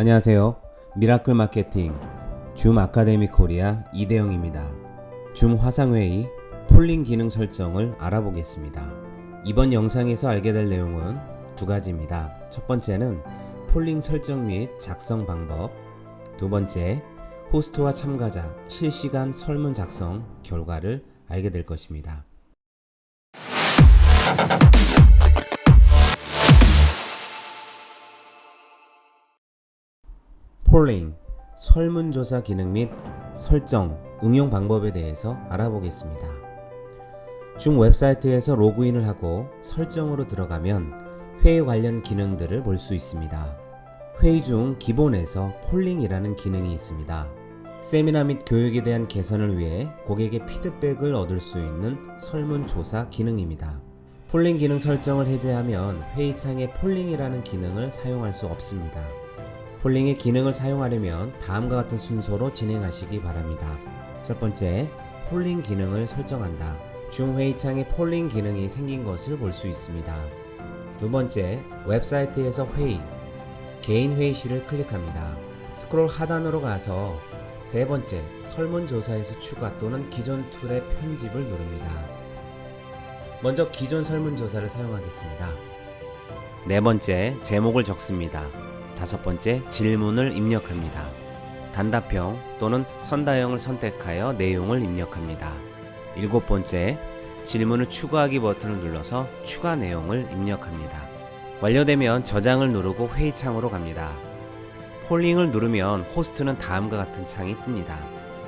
안녕하세요. 미라클 마케팅 줌 아카데미 코리아 이대영입니다. 줌 화상회의 폴링 기능 설정을 알아보겠습니다. 이번 영상에서 알게 될 내용은 두 가지입니다. 첫 번째는 폴링 설정 및 작성 방법. 두 번째, 호스트와 참가자 실시간 설문 작성 결과를 알게 될 것입니다. 폴링 설문조사 기능 및 설정 응용 방법에 대해서 알아보겠습니다. 중 웹사이트에서 로그인을 하고 설정으로 들어가면 회의 관련 기능들을 볼 수 있습니다. 회의 중 기본에서 폴링이라는 기능이 있습니다. 세미나 및 교육에 대한 개선을 위해 고객의 피드백을 얻을 수 있는 설문조사 기능입니다. 폴링 기능 설정을 해제하면 회의창에 폴링이라는 기능을 사용할 수 없습니다. 폴링의 기능을 사용하려면 다음과 같은 순서로 진행하시기 바랍니다. 첫 번째, 폴링 기능을 설정한다. 중회의창에 폴링 기능이 생긴 것을 볼 수 있습니다. 두 번째, 웹사이트에서 회의, 개인 회의실을 클릭합니다. 스크롤 하단으로 가서 세 번째, 설문조사에서 추가 또는 기존 툴의 편집을 누릅니다. 먼저 기존 설문조사를 사용하겠습니다. 네 번째, 제목을 적습니다. 다섯 번째, 질문을 입력합니다. 단답형 또는 선다형을 선택하여 내용을 입력합니다. 일곱 번째, 질문을 추가하기 버튼을 눌러서 추가 내용을 입력합니다. 완료되면 저장을 누르고 회의 창으로 갑니다. 폴링을 누르면 호스트는 다음과 같은 창이 뜹니다.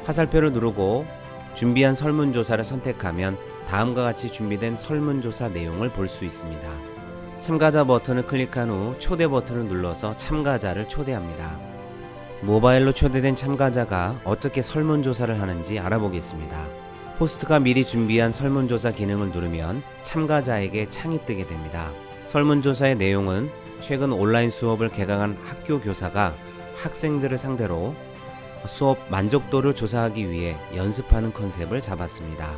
화살표를 누르고 준비한 설문조사를 선택하면 다음과 같이 준비된 설문조사 내용을 볼 수 있습니다. 참가자 버튼을 클릭한 후 초대 버튼을 눌러서 참가자를 초대합니다. 모바일로 초대된 참가자가 어떻게 설문조사를 하는지 알아보겠습니다. 호스트가 미리 준비한 설문조사 기능을 누르면 참가자에게 창이 뜨게 됩니다. 설문조사의 내용은 최근 온라인 수업을 개강한 학교 교사가 학생들을 상대로 수업 만족도를 조사하기 위해 연습하는 컨셉을 잡았습니다.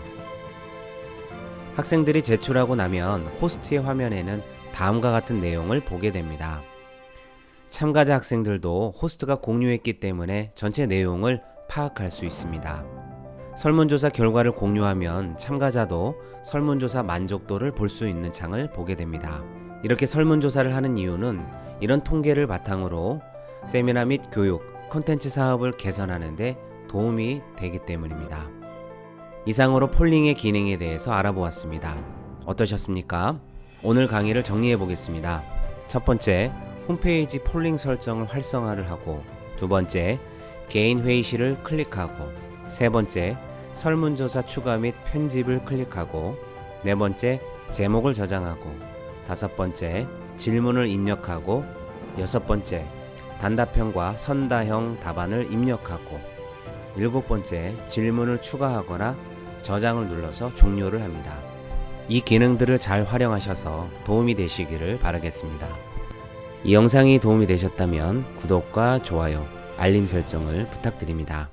학생들이 제출하고 나면 호스트의 화면에는 다음과 같은 내용을 보게 됩니다. 참가자 학생들도 호스트가 공유했기 때문에 전체 내용을 파악할 수 있습니다. 설문조사 결과를 공유하면 참가자도 설문조사 만족도를 볼 수 있는 창을 보게 됩니다. 이렇게 설문조사를 하는 이유는 이런 통계를 바탕으로 세미나 및 교육, 콘텐츠 사업을 개선하는데 도움이 되기 때문입니다. 이상으로 폴링의 기능에 대해서 알아보았습니다. 어떠셨습니까? 오늘 강의를 정리해 보겠습니다. 첫 번째, 홈페이지 폴링 설정을 활성화를 하고, 두 번째, 개인 회의실을 클릭하고, 세 번째, 설문조사 추가 및 편집을 클릭하고, 네 번째, 제목을 저장하고, 다섯 번째, 질문을 입력하고, 여섯 번째, 단답형과 선다형 답안을 입력하고, 일곱 번째, 질문을 추가하거나 저장을 눌러서 종료를 합니다. 이 기능들을 잘 활용하셔서 도움이 되시기를 바라겠습니다. 이 영상이 도움이 되셨다면 구독과 좋아요, 알림 설정을 부탁드립니다.